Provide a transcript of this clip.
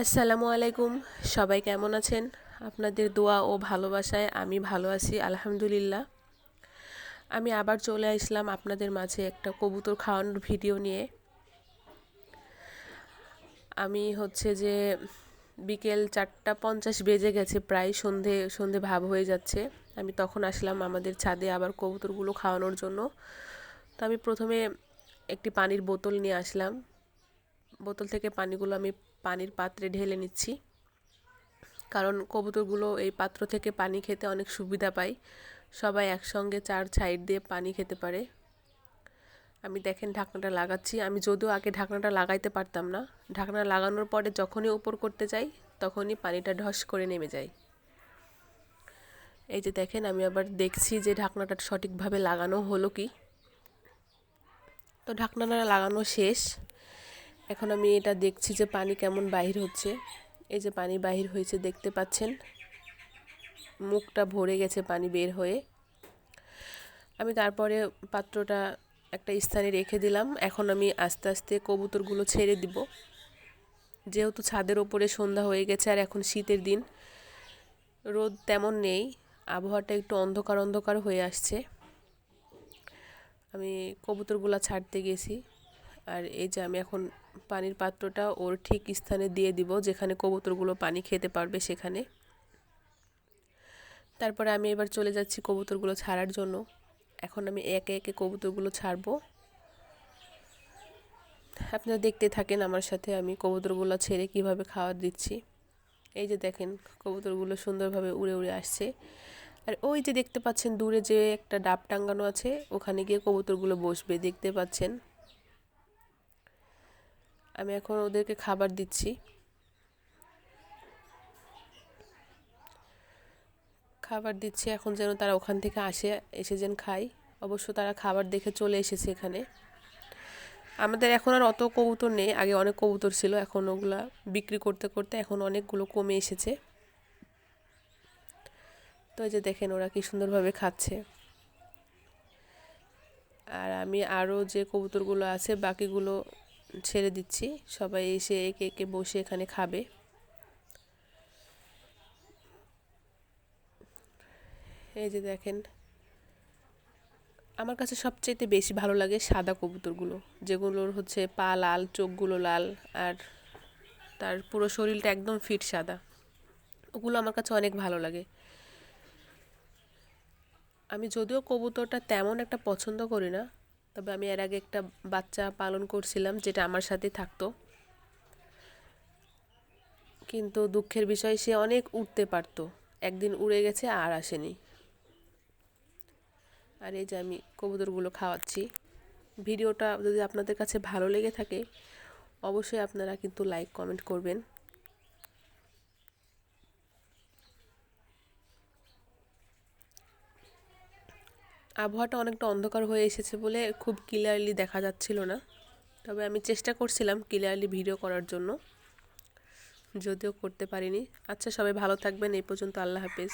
আসসালামু আলাইকুম। সবাই কেমন আছেন? আপনাদের দোয়া ও ভালোবাসায় আমি ভালো আছি, আলহামদুলিল্লাহ। আমি আবার চলে আসলাম আপনাদের মাঝে একটা কবুতর খাওয়ানোর ভিডিও নিয়ে। আমি হচ্ছে যে বিকেল চারটা পঞ্চাশ বেজে গেছে, প্রায় সন্ধে সন্ধে ভাব হয়ে যাচ্ছে। আমি তখন আসলাম আমাদের ছাদে আবার কবুতরগুলো খাওয়ানোর জন্য। তো আমি প্রথমে একটি পানির বোতল নিয়ে আসলাম। বোতল থেকে পানিগুলো আমি পানির পাত্রে ঢেলে নিচ্ছি। কারণ কবুতরগুলো এই পাত্র থেকে পানি খেতে অনেক সুবিধা পায়। সবাই একসঙ্গে চার সাইড দিয়ে পানি খেতে পারে। আমি দেখেন ঢাকনাটা লাগাচ্ছি। আমি যদিও আগে ঢাকনাটা লাগাইতে পারতাম না। ঢাকনা লাগানোর পরে যখনই উপর করতে যাই, তখনই পানিটা ঢস করে নেমে যায়। এই যে দেখেন, আমি আবার দেখছি যে ঢাকনাটা সঠিকভাবে লাগানো হলো কি। তো ঢাকনাটা লাগানো শেষ। এখন আমি এটা দেখছি যে পানি কেমন বাহির হচ্ছে। এই যে পানি বাহির হয়েছে, দেখতে পাচ্ছেন? মুখটা ভরে গেছে পানি বের হয়ে। আমি তারপরে পাত্রটা একটা স্থানে রেখে দিলাম। এখন আমি আস্তে আস্তে কবুতরগুলো ছেড়ে দিব। যেহেতু ছাদের ওপরে সন্ধ্যা হয়ে গেছে আর এখন শীতের দিন, রোদ তেমন নেই, আবহাওয়াটা একটু অন্ধকার অন্ধকার হয়ে আসছে। আমি কবুতরগুলো ছাড়তে গেছি। আর এই যে আমি এখন পানির পাত্রটা ওর ঠিক স্থানে দিয়ে দিব, যেখানে কবুতরগুলো পানি খেতে পারবে সেখানে। তারপরে আমি এবার চলে যাচ্ছি কবুতরগুলো ছাড়ার জন্য। এখন আমি একে একে কবুতরগুলো ছাড়বো। আপনারা দেখতে থাকেন আমার সাথে আমি কবুতরগুলো ছেড়ে কীভাবে খাবার দিচ্ছি। এই যে দেখেন কবুতরগুলো সুন্দরভাবে উড়ে উড়ে আসছে। আর ওই যে দেখতে পাচ্ছেন দূরে যে একটা ডাব টাঙ্গানো আছে, ওখানে গিয়ে কবুতরগুলো বসবে, দেখতে পাচ্ছেন। আমি এখন ওদেরকে খাবার দিচ্ছি। খাবার দিচ্ছি, এখন যেন তারা ওখান থেকে আসে, এসে যেন খায়। অবশ্য তারা খাবার দেখে চলে এসেছে এখানে। আমাদের এখন আর অত কবুতর নেই, আগে অনেক কবুতর ছিল, এখন ওগুলা বিক্রি করতে করতে এখন অনেকগুলো কমে এসেছে। তো এই যে দেখেন ওরা কি সুন্দরভাবে খাচ্ছে। আর আমি আরও যে কবুতরগুলো আছে, বাকিগুলো ছেড়ে দিচ্ছি। সবাই এসে একে একে বসে এখানে খাবে। এই যে দেখেন, আমার কাছে সবচেয়ে বেশি ভালো লাগে সাদা কবুতরগুলো, যেগুলোর হচ্ছে পা লাল, চোখগুলো লাল, আর তার পুরো শরীরটা একদম ফিট সাদা। ওগুলো আমার কাছে অনেক ভালো লাগে। আমি যদিও কবুতরটা তেমন একটা পছন্দ করি না তবে আমি এর আগে একটা বাচ্চা পালন করছিলাম, যেটা আমার সাথে থাকতো। কিন্তু দুঃখের বিষয়, সে অনেক উঠতে পারতো। একদিন উড়ে গেছে আর আসেনি। আর এই যে আমি কবুতরগুলো খাওয়াচ্ছি। ভিডিওটা যদি আপনাদের কাছে ভালো লেগে থাকে, অবশ্যই আপনারা কিন্তু লাইক, কমেন্ট করবেন। আবহাওয়াটা অনেকটা অন্ধকার হয়ে এসেছে বলে খুব ক্লিয়ারলি দেখা যাচ্ছিল না। তবে আমি চেষ্টা করছিলাম ক্লিয়ারলি ভিডিও করার জন্য। যদিও করতে পারিনি। আচ্ছা সবাই ভালো থাকবেন। এই পর্যন্ত আল্লাহ হাফেজ।